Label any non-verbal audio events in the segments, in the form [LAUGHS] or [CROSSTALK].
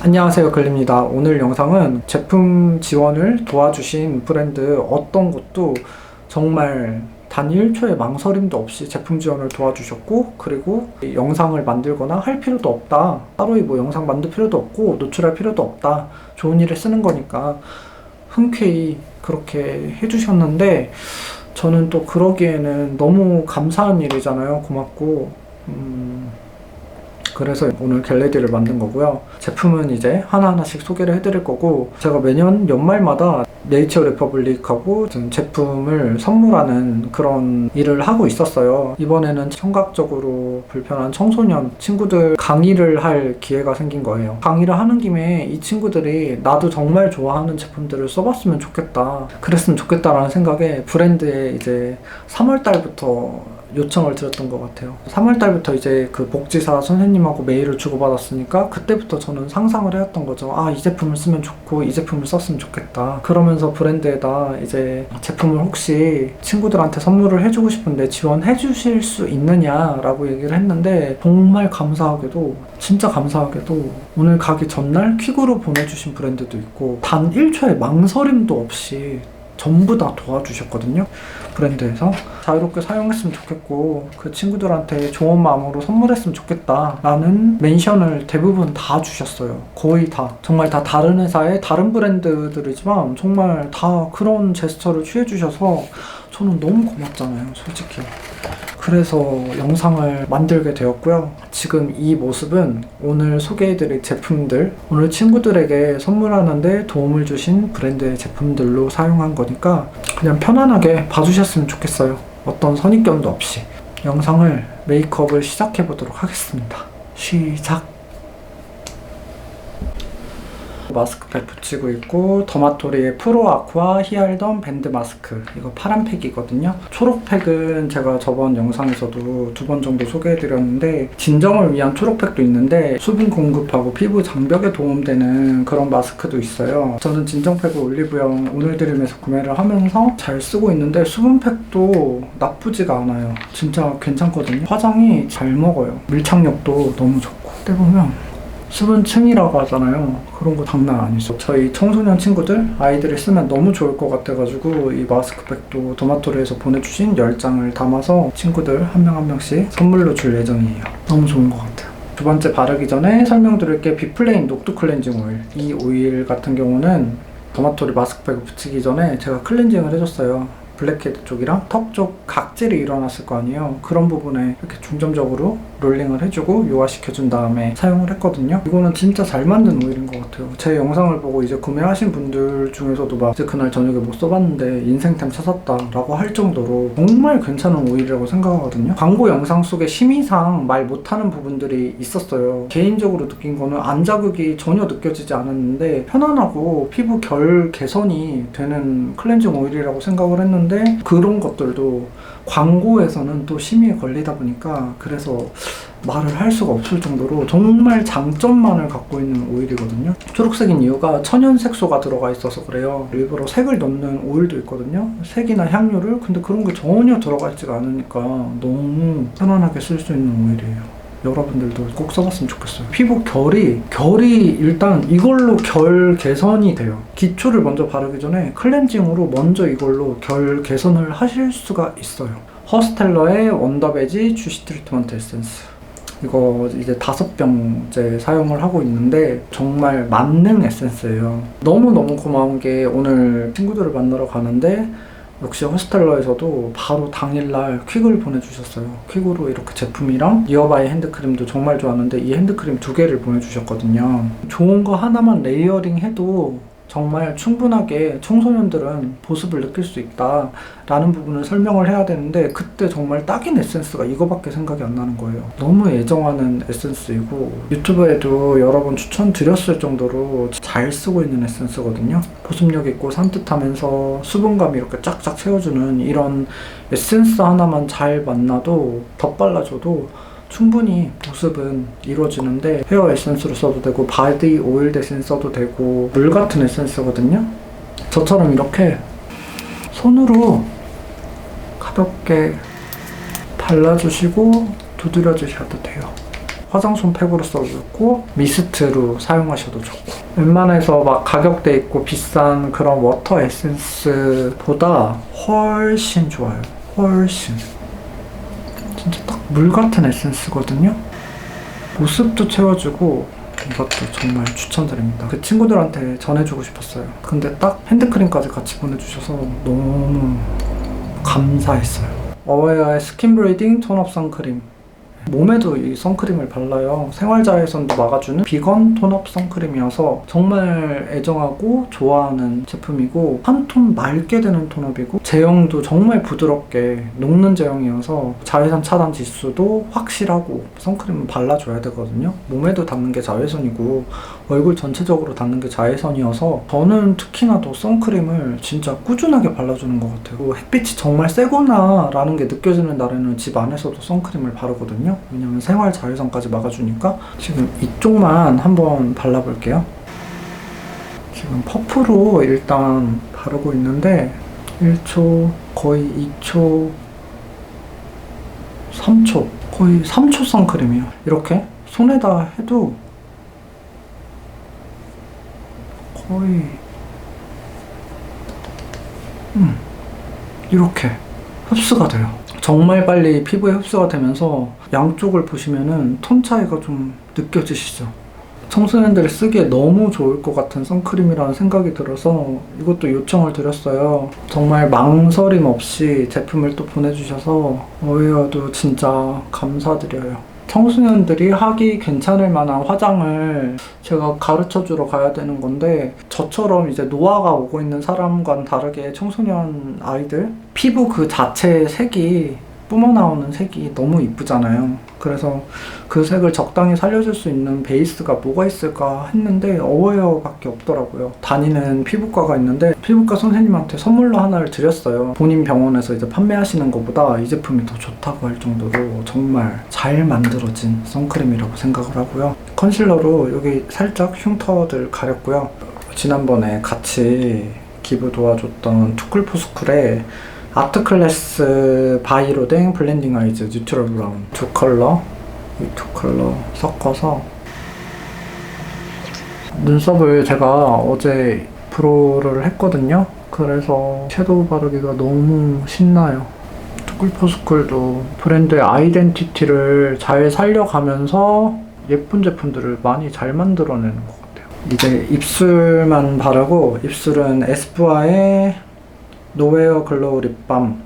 안녕하세요 글립니다. 오늘 영상은 제품 지원을 도와주신 브랜드 어떤 곳도 정말 단 1초의 망설임도 없이 제품 지원을 도와주셨고 그리고 이 영상을 만들거나 할 필요도 없다. 따로 뭐 영상 만들 필요도 없고 노출할 필요도 없다. 좋은 일에 쓰는 거니까 흔쾌히 그렇게 해주셨는데 저는 또 그러기에는 너무 감사한 일이잖아요. 고맙고. 음, 그래서 오늘 겟레디를 만든 거고요. 제품은 이제 하나하나씩 소개를 해드릴 거고, 제가 매년 연말마다 네이처 리퍼블릭하고 무슨 제품을 선물하는 그런 일을 하고 있었어요. 이번에는 청각적으로 불편한 청소년 친구들 강의를 할 기회가 생긴 거예요. 강의를 하는 김에 이 친구들이 나도 정말 좋아하는 제품들을 써봤으면 좋겠다. 그랬으면 좋겠다라는 생각에 브랜드에 이제 3월 달부터 요청을 드렸던 것 같아요. 3월 달부터 이제 그 복지사 선생님하고 메일을 주고받았으니까 그때부터 저는 상상을 해왔던 거죠. 아, 이 제품을 쓰면 좋고 이 제품을 썼으면 좋겠다. 그러면서 브랜드에다 이제 제품을 혹시 친구들한테 선물을 해주고 싶은데 지원해 주실 수 있느냐라고 얘기를 했는데 정말 감사하게도 진짜 감사하게도 오늘 가기 전날 퀵으로 보내주신 브랜드도 있고 단 1초의 망설임도 없이 전부 다 도와주셨거든요. 브랜드에서 자유롭게 사용했으면 좋겠고 그 친구들한테 좋은 마음으로 선물했으면 좋겠다라는 멘션을 대부분 다 주셨어요. 거의 다 정말 다 다른 회사의 다른 브랜드들이지만 정말 다 그런 제스처를 취해 주셔서 저는 너무 고맙잖아요, 솔직히. 그래서 영상을 만들게 되었고요. 지금 이 모습은 오늘 소개해드릴 제품들, 오늘 친구들에게 선물하는데 도움을 주신 브랜드의 제품들로 사용한 거니까 그냥 편안하게 봐주셨으면 좋겠어요. 어떤 선입견도 없이. 영상을 메이크업을 시작해 보도록 하겠습니다. 시작! 마스크팩 붙이고 있고 더마토리의 프로 아쿠아 히알던 밴드 마스크. 이거 파란 팩이거든요. 초록팩은 제가 저번 영상에서도 두 번 정도 소개해드렸는데 진정을 위한 초록팩도 있는데 수분 공급하고 피부 장벽에 도움되는 그런 마스크도 있어요. 저는 진정팩을 올리브영 오늘드림에서 구매를 하면서 잘 쓰고 있는데 수분팩도 나쁘지가 않아요. 진짜 괜찮거든요. 화장이 잘 먹어요. 밀착력도 너무 좋고. 그때 보면 수분층이라고 하잖아요. 그런 거 장난 아니죠. 저희 청소년 친구들, 아이들이 쓰면 너무 좋을 것 같아가지고 이 마스크팩도 도마토리에서 보내주신 10장을 담아서 친구들 한 명 한 명씩 선물로 줄 예정이에요. 너무 좋은 것 같아요. 두 번째 바르기 전에 설명드릴 게 비플레인 녹두 클렌징 오일. 이 오일 같은 경우는 도마토리 마스크팩을 붙이기 전에 제가 클렌징을 해줬어요. 블랙헤드 쪽이랑 턱 쪽 각질이 일어났을 거 아니에요. 그런 부분에 이렇게 중점적으로 롤링을 해주고 요화시켜준 다음에 사용을 했거든요. 이거는 진짜 잘 만든 오일인 것 같아요. 제 영상을 보고 이제 구매하신 분들 중에서도 막 이제 그날 저녁에 못 써봤는데 인생템 찾았다라고 할 정도로 정말 괜찮은 오일이라고 생각하거든요. 광고 영상 속에 심의상 말 못하는 부분들이 있었어요. 개인적으로 느낀 거는 안 자극이 전혀 느껴지지 않았는데 편안하고 피부 결 개선이 되는 클렌징 오일이라고 생각을 했는데 그런 것들도 광고에서는 또 심의에 걸리다 보니까 그래서 말을 할 수가 없을 정도로 정말 장점만을 갖고 있는 오일이거든요. 초록색인 이유가 천연 색소가 들어가 있어서 그래요. 일부러 색을 넣는 오일도 있거든요. 색이나 향료를 근데 그런 게 전혀 들어가 있지가 않으니까 너무 편안하게 쓸 수 있는 오일이에요. 여러분들도 꼭 써봤으면 좋겠어요. 피부 결이 결이 일단 이걸로 결 개선이 돼요. 기초를 먼저 바르기 전에 클렌징으로 먼저 이걸로 결 개선을 하실 수가 있어요. 허스텔러의 원더베지 주시 트리트먼트 에센스. 이거 이제 다섯 병째 사용을 하고 있는데 정말 만능 에센스예요. 너무너무 고마운 게 오늘 친구들을 만나러 가는데 역시 호스텔러에서도 바로 당일날 퀵을 보내주셨어요. 퀵으로 이렇게 제품이랑 니어바이 핸드크림도 정말 좋았는데 이 핸드크림 두 개를 보내주셨거든요. 좋은 거 하나만 레이어링 해도 정말 충분하게 청소년들은 보습을 느낄 수 있다라는 부분을 설명을 해야 되는데 그때 정말 딱인 에센스가 이거밖에 생각이 안 나는 거예요. 너무 애정하는 에센스이고 유튜브에도 여러 번 추천드렸을 정도로 잘 쓰고 있는 에센스거든요. 보습력 있고 산뜻하면서 수분감이 이렇게 쫙쫙 채워주는 이런 에센스 하나만 잘 만나도 덧발라줘도 충분히 보습은 이루어지는데 헤어 에센스로 써도 되고 바디 오일 대신 써도 되고 물 같은 에센스거든요. 저처럼 이렇게 손으로 가볍게 발라주시고 두드려 주셔도 돼요. 화장솜 팩으로 써도 좋고 미스트로 사용하셔도 좋고 웬만해서 막 가격대 있고 비싼 그런 워터 에센스보다 훨씬 좋아요. 훨씬. 진짜 딱 물 같은 에센스거든요. 보습도 채워주고 이것도 정말 추천드립니다. 그 친구들한테 전해주고 싶었어요. 근데 딱 핸드크림까지 같이 보내주셔서 너무 감사했어요. 어웨어의 스킨 브리딩 톤업 선크림. 몸에도 이 선크림을 발라요. 생활자외선도 막아주는 비건 톤업 선크림이어서 정말 애정하고 좋아하는 제품이고 한 톤 맑게 되는 톤업이고 제형도 정말 부드럽게 녹는 제형이어서 자외선 차단 지수도 확실하고 선크림은 발라줘야 되거든요. 몸에도 닿는 게 자외선이고 얼굴 전체적으로 닿는 게 자외선이어서 저는 특히나 더 선크림을 진짜 꾸준하게 발라주는 것 같아요. 햇빛이 정말 세구나 라는 게 느껴지는 날에는 집 안에서도 선크림을 바르거든요. 왜냐면 생활 자외선까지 막아주니까 지금 이쪽만 한번 발라볼게요. 지금 퍼프로 일단 바르고 있는데 1초, 거의 2초, 3초, 거의 3초 선크림이에요. 이렇게 손에다 해도 거의 음, 이렇게 흡수가 돼요. 정말 빨리 피부에 흡수가 되면서 양쪽을 보시면은 톤 차이가 좀 느껴지시죠? 청소년들이 쓰기에 너무 좋을 것 같은 선크림이라는 생각이 들어서 이것도 요청을 드렸어요. 정말 망설임 없이 제품을 또 보내주셔서 어웨어도 진짜 감사드려요. 청소년들이 하기 괜찮을 만한 화장을 제가 가르쳐 주러 가야 되는 건데 저처럼 이제 노화가 오고 있는 사람과는 다르게 청소년 아이들 피부 그 자체의 색이 뿜어나오는 색이 너무 이쁘잖아요. 그래서 그 색을 적당히 살려줄 수 있는 베이스가 뭐가 있을까 했는데 어웨어밖에 없더라고요. 다니는 피부과가 있는데 피부과 선생님한테 선물로 하나를 드렸어요. 본인 병원에서 이제 판매하시는 것보다 이 제품이 더 좋다고 할 정도로 정말 잘 만들어진 선크림이라고 생각을 하고요. 컨실러로 여기 살짝 흉터들 가렸고요. 지난번에 같이 기부 도와줬던 투쿨포스쿨의 아트클래스 바이로 된 블렌딩 아이즈 뉴트럴 브라운 두 컬러 이 두 컬러 섞어서 눈썹을 제가 어제 브로를 했거든요. 그래서 섀도우 바르기가 너무 신나요. 투쿨포스쿨도 브랜드의 아이덴티티를 잘 살려가면서 예쁜 제품들을 많이 잘 만들어내는 것 같아요. 이제 입술만 바르고 입술은 에스쁘아의 노웨어 글로우 립밤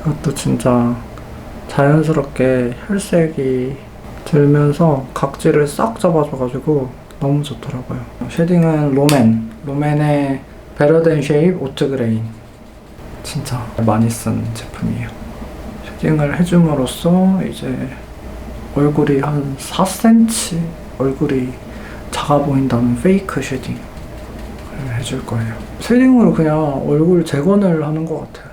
이것도 진짜 자연스럽게 혈색이 들면서 각질을 싹 잡아줘가지고 너무 좋더라고요. 쉐딩은 롬앤. 롬앤의 베러덴 쉐입 오트 그레인 진짜 많이 쓴 제품이에요. 쉐딩을 해줌으로써 이제 얼굴이 한 4cm 얼굴이 작아 보인다는 페이크 쉐딩 해줄 거예요. 쉐딩으로 그냥 얼굴 재건을 하는 것 같아요.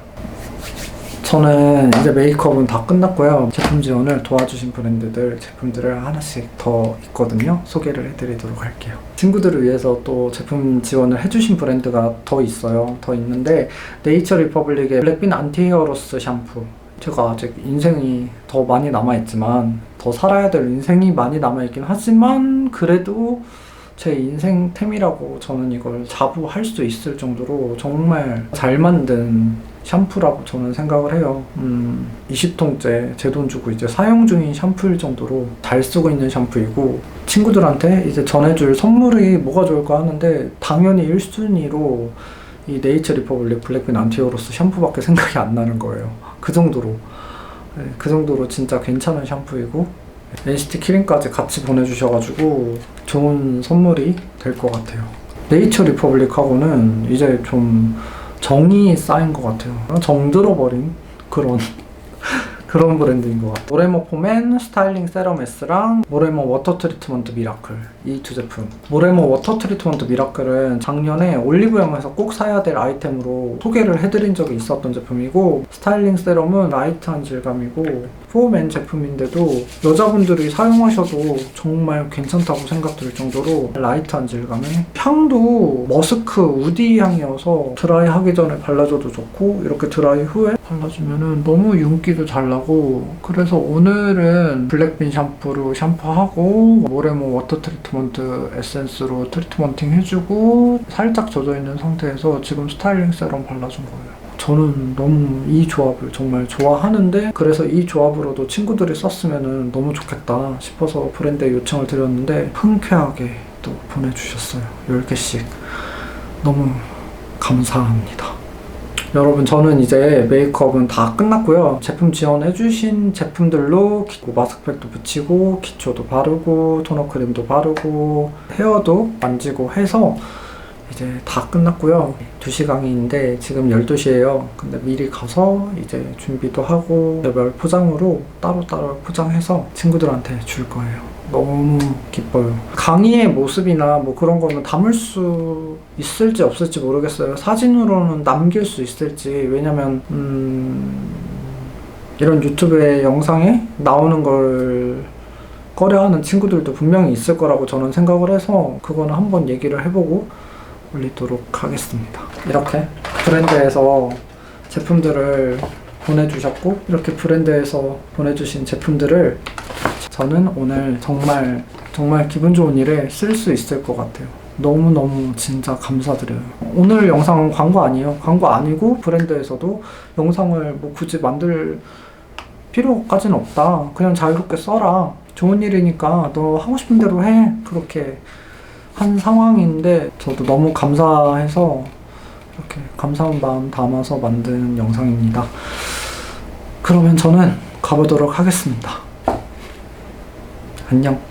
저는 이제 메이크업은 다 끝났고요. 제품 지원을 도와주신 브랜드들 제품들을 하나씩 더 있거든요. 소개를 해드리도록 할게요. 친구들을 위해서 또 제품 지원을 해주신 브랜드가 더 있어요. 더 있는데 네이처 리퍼블릭의 블랙빈 안티 헤어로스 샴푸. 제가 아직 인생이 더 많이 남아있지만 더 살아야 될 인생이 많이 남아있긴 하지만 그래도 제 인생템이라고 저는 이걸 자부할 수 있을 정도로 정말 잘 만든 샴푸라고 저는 생각을 해요. 음, 20통째 제 돈 주고 이제 사용 중인 샴푸일 정도로 잘 쓰고 있는 샴푸이고 친구들한테 이제 전해줄 선물이 뭐가 좋을까 하는데 당연히 1순위로 이 네이처 리퍼블릭 블랙빈 안티오로스 샴푸밖에 생각이 안 나는 거예요. 그 정도로 네, 그 정도로 진짜 괜찮은 샴푸이고 NCT 키링까지 같이 보내주셔가지고 좋은 선물이 될 것 같아요. 네이처 리퍼블릭하고는 이제 좀 정이 쌓인 것 같아요. 정들어버린 그런 [LAUGHS] 그런 브랜드인 것 같아요. 모레모 폼앤 스타일링 세럼 S랑 모레모 워터 트리트먼트 미라클 이 두 제품. 모레모 워터 트리트먼트 미라클은 작년에 올리브영에서 꼭 사야 될 아이템으로 소개를 해드린 적이 있었던 제품이고 스타일링 세럼은 라이트한 질감이고 폼앤 제품인데도 여자분들이 사용하셔도 정말 괜찮다고 생각들 정도로 라이트한 질감에 향도 머스크 우디 향이어서 드라이 하기 전에 발라줘도 좋고 이렇게 드라이 후에 발라주면은 너무 윤기도 잘 나고 그래서 오늘은 블랙빈 샴푸로 샴푸하고 모레모 워터 트리트먼트 에센스로 트리트먼팅 해주고 살짝 젖어있는 상태에서 지금 스타일링 세럼 발라준 거예요. 저는 너무 이 조합을 정말 좋아하는데 그래서 이 조합으로도 친구들이 썼으면 너무 좋겠다 싶어서 브랜드에 요청을 드렸는데 흔쾌하게 또 보내주셨어요. 10개씩. 너무 감사합니다. 여러분 저는 이제 메이크업은 다 끝났고요. 제품 지원해주신 제품들로 기- 마스크팩도 붙이고 기초도 바르고 토너 크림도 바르고 헤어도 만지고 해서 이제 다 끝났고요. 2시 강의인데 지금 12시예요. 근데 미리 가서 이제 준비도 하고 개별 포장으로 따로따로 포장해서 친구들한테 줄 거예요. 너무 기뻐요. 강의의 모습이나 뭐 그런 거는 담을 수 있을지 없을지 모르겠어요. 사진으로는 남길 수 있을지. 왜냐면, 음, 이런 유튜브의 영상에 나오는 걸 꺼려하는 친구들도 분명히 있을 거라고 저는 생각을 해서 그거는 한번 얘기를 해보고 올리도록 하겠습니다. 이렇게 브랜드에서 제품들을 보내주셨고 이렇게 브랜드에서 보내주신 제품들을 저는 오늘 정말 정말 기분 좋은 일에 쓸 수 있을 것 같아요. 너무너무 진짜 감사드려요. 오늘 영상은 광고 아니에요. 광고 아니고 브랜드에서도 영상을 뭐 굳이 만들 필요까지는 없다. 그냥 자유롭게 써라. 좋은 일이니까 너 하고 싶은 대로 해. 그렇게 한 상황인데 저도 너무 감사해서 이렇게 감사한 마음 담아서 만든 영상입니다. 그러면 저는 가보도록 하겠습니다. 안녕.